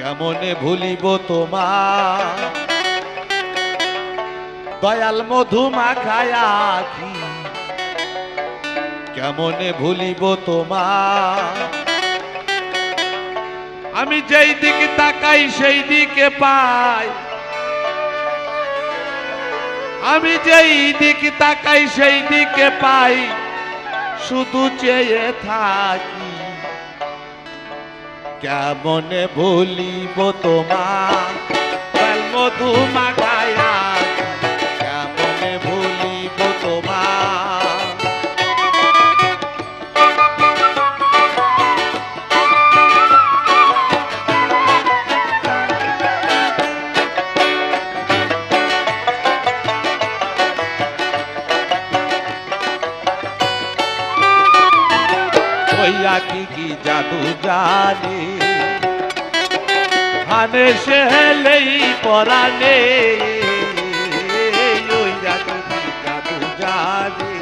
কেমনে ভুলিব তোমার? দয়াল মধু মাখায়া আখি, কেমনে ভুলিব তোমার? আমি যেই দিকে তাকাই, সেই দিকে পাই। আমি যেই দিকে তাকাই, সেই দিকে পাই। শুধু চেয়ে থাকি। কেমনে ভুলিব তোমার দয়াল হইয়া কি কি জাদু জানে? হানে সেলেই পরানে হইয়া কি কি জাদু জানে?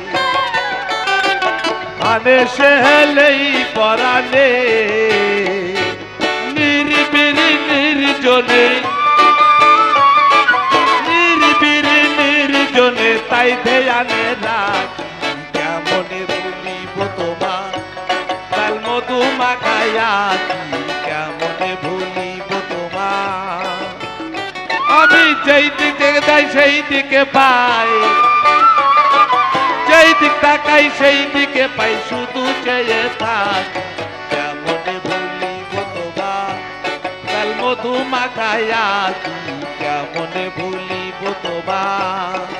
হানে সেলেই পরানে নির্বিরি নির্জনে। নির্বিরি নির্জনে তাই ধ্যানে রাখি কেমনে ভুলিব তোমার? আমি যেই দিকে দেয় সেই দিকে পাই। যেই দিক তাকাই, সেই দিকে পাই, শুধু চেয়ে থাক। কেমনে ভুলিব তোমার? কাল মধু মাখায়া কেমনে ভুলিব তোমার?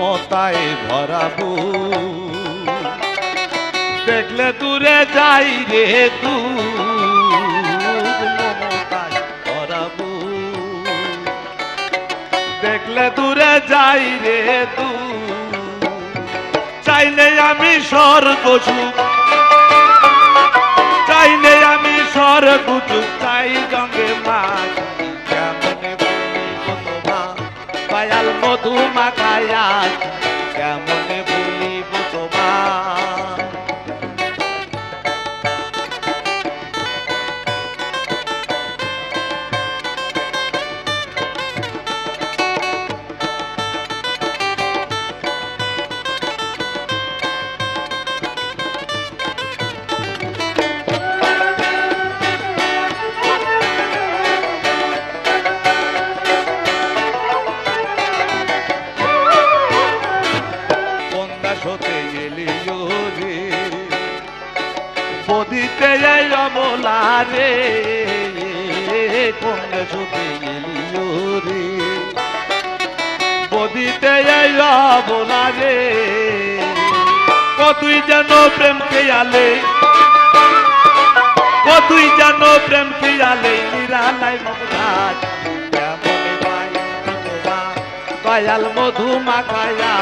মমতায় ভরাবো। দেখলে দূরে যাই রে তু ভরাবু। দেখলে দূরে যাই রে তু চাইলে আমি স্বর্গ সুখ মাখায়া বদিতে যাই অমলা রে বন্দা সতে এলিও রে? বদিতে যাই অমলা রে কতই যেন প্রেম খেয়ালে কতই যেন প্রেম খেয়ালে নিরালাই মমতাজ দয়াল মধু মাখায়া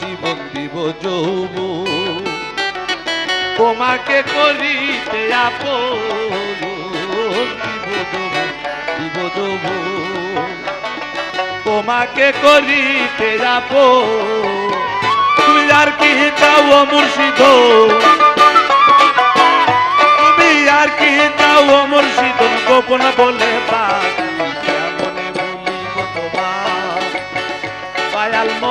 জীবন দিব যৌব তোমাকে করিতে আপন তোমাকে করিতে আপন। তুমি আর কি চাও মুর্শিদ? আর কি দাও ও মুর্শিদ? গোপন বলে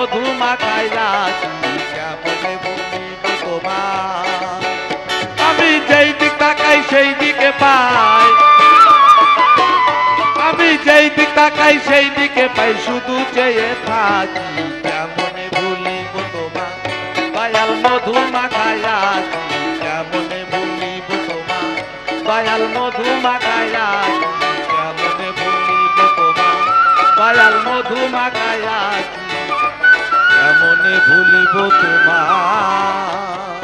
পায়াল মধু মাখাই রাখি কেমনে ভুলিব তোমার আমি যেই দিক তাকাই সেই দিকে পাই। আমি যেই দিক তাকাই সেই দিকে পাই, শুধু চেয়ে থাকি কেমনে ভুলিব তোমার দয়াল মধু মাখায়া কেমনে ভুলিব তোমার দয়াল মধু মাখায়া কেমনে ভুলিব তোমার দয়াল মধু মাখায়া কেমনে ভুলিব তোমার।